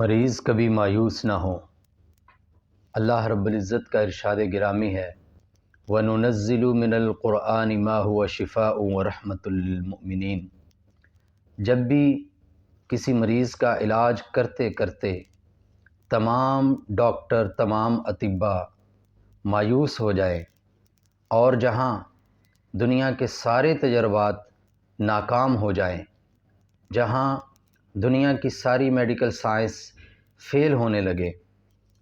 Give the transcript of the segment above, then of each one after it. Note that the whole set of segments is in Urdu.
مریض کبھی مایوس نہ ہو اللہ رب العزت کا ارشاد گرامی ہے۔ وَنُنَزِّلُ مِنَ الْقُرْآنِ مَا هُوَ شِفَاءٌ وَرَحْمَةٌ لِّلْمُؤْمِنِينَ۔ جب بھی کسی مریض کا علاج کرتے کرتے تمام ڈاکٹر، تمام اطباء مایوس ہو جائیں اور جہاں دنیا کے سارے تجربات ناکام ہو جائیں، جہاں دنیا کی ساری میڈیکل سائنس فیل ہونے لگے۔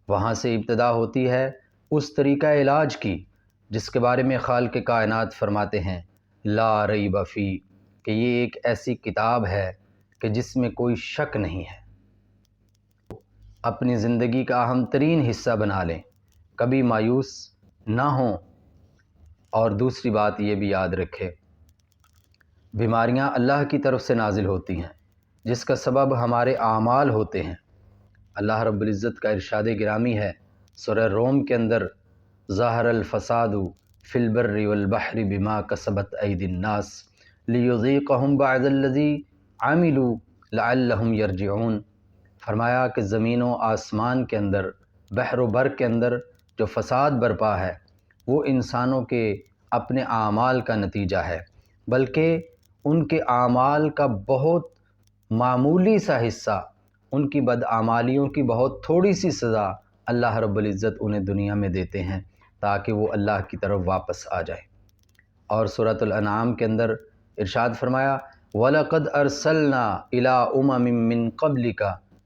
وہاں سے ابتدا ہوتی ہے اس طریقہ علاج کی، جس کے بارے میں خالق کائنات فرماتے ہیں، لا ریب فی، کہ یہ ایک ایسی کتاب ہے کہ جس میں کوئی شک نہیں ہے۔ اپنی زندگی کا اہم ترین حصہ بنا لیں۔ کبھی مایوس نہ ہوں۔ اور دوسری بات یہ بھی یاد رکھے، بیماریاں اللہ کی طرف سے نازل ہوتی ہیں۔ جس کا سبب ہمارے اعمال ہوتے ہیں۔ اللہ رب العزت کا ارشاد گرامی ہے۔ سورہ روم کے اندر، ظاہر الفساد فی البر والبحر بما کسبت عید الناس لیذیقہم بعد الذی عملوا لعلہم یرجعون۔ فرمایا کہ زمین و آسمان کے اندر، بحر و بر کے اندر جو فساد برپا ہے، وہ انسانوں کے اپنے اعمال کا نتیجہ ہے، بلکہ ان کے اعمال کا بہت معمولی سا حصہ، ان کی بدعمالیوں کی بہت تھوڑی سی سزا اللہ رب العزت انہیں دنیا میں دیتے ہیں تاکہ وہ اللہ کی طرف واپس آ جائے۔ اور صورت الانعام کے اندر ارشاد فرمایا، وَلَقَدْ أَرْسَلْنَا إِلَىٰ أُمَمٍ مِّن قَبْلِكَ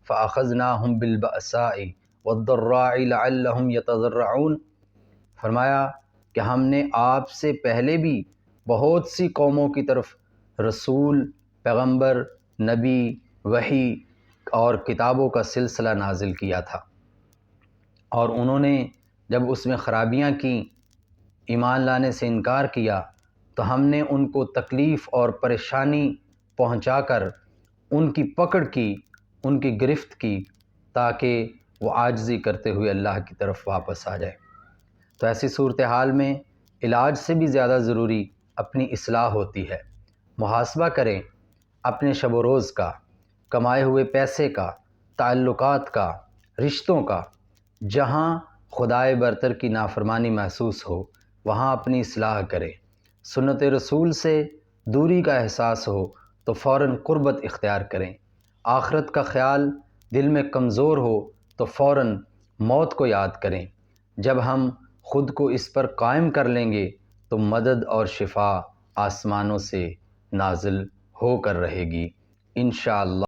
فَأَخَذْنَاهُمْ بِالْبَأْسَاءِ وَالضَّرَّاعِ لَعَلَّهُمْ يَتَضَرَّعُونَ فرمایا کہ ہم نے آپ سے پہلے بھی بہت سی قوموں کی طرف رسول، پیغمبر نبی، وحی اور کتابوں کا سلسلہ نازل کیا تھا۔ اور انہوں نے جب اس میں خرابیاں کیں، ایمان لانے سے انکار کیا، تو ہم نے ان کو تکلیف اور پریشانی پہنچا کر ان کی پکڑ کی، ان کی گرفت کی، تاکہ وہ عاجزی کرتے ہوئے اللہ کی طرف واپس آ جائے۔ تو ایسی صورتحال میں علاج سے بھی زیادہ ضروری اپنی اصلاح ہوتی ہے۔ محاسبہ کریں اپنے شب و روز کا، کمائے ہوئے پیسے کا، تعلقات کا، رشتوں کا، جہاں خدائے برتر کی نافرمانی محسوس ہو، وہاں اپنی اصلاح کرے۔ سنت رسول سے دوری کا احساس ہو، تو فوراً قربت اختیار کریں۔ آخرت کا خیال دل میں کمزور ہو، تو فوراً موت کو یاد کریں۔ جب ہم خود کو اس پر قائم کر لیں گے، تو مدد اور شفا آسمانوں سے نازل ہو کر رہے گی۔ انشاءاللہ۔